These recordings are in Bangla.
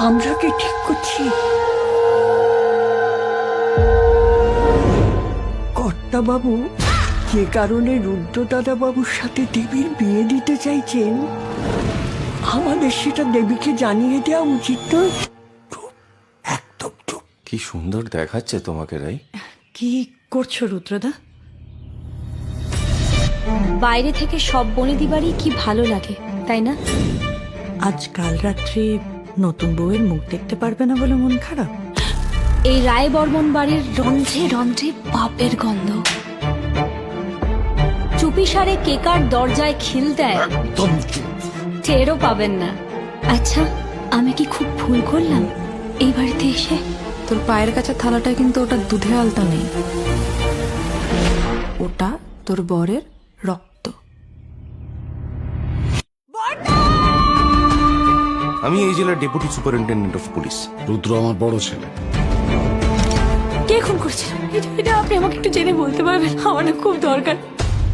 আমরা কি ঠিক করছি? কর্তা বাবু যে কারণে রুদ্র দাদা বাবুর সাথে দেবীর বিয়ে দিতে চাইছেন আমাদের সেটা দেবীকে জানিয়ে দেওয়া উচিত নয় একদম চুপ কি সুন্দর দেখাচ্ছে তোমাকে রাই কি করছ রুদ্রদা? বাইরে থেকে সব বনেদি বাড়ি কি ভালো লাগে তাই না? আজ কাল রাত্রে নতুন বউয়ের মুখ দেখতে পারবে না বলে মন খারাপ। এই রায় বর্মন বাড়ির রন্ধ্রে রন্ধ্রে পাপের গন্ধ। চুপিসারে কেকার দরজায় খিল দেয়। টেরও পাবেন না। আচ্ছা আমি কি খুব ভুল করলাম? এই বাড়িতে এসে? তোর পায়ের কাছে থালাটা কিন্তু ওটা দুধে আলতা নেই। ওটা তোর বরের রক্ত আমি এই জেলার deputy superintendent of police. Rudra আমার বড় ছেলে। কে খুন করছে? এটা এটা আপনি আমাকে একটু জেনে বলতে পারবেন আমার না খুব দরকার।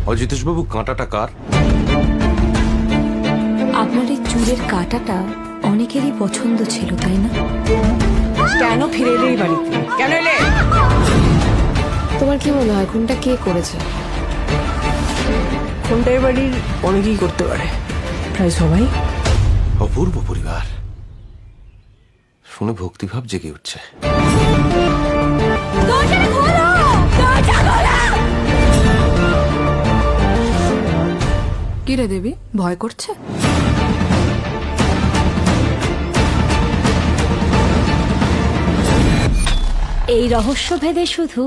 অজিতেশ বাবু কাঁটাটা কার? আপনার এই চুলের কাটাটা অনেকেরই পছন্দ ছিল তাই না? কেন ফিরে এলে এই বাড়িতে? কেন এলে? তোমার কি মনে হয় খুনটা কে করেছে? কোনটাই বাড়ির অনেকেই করতে পারে। প্রায় সবাই। অপূর্ব পরিবার। শুনে ভক্তিভাব জেগে উঠছে। কি রে দেবী ভয় করছে? এই রহস্য ভেদে শুধু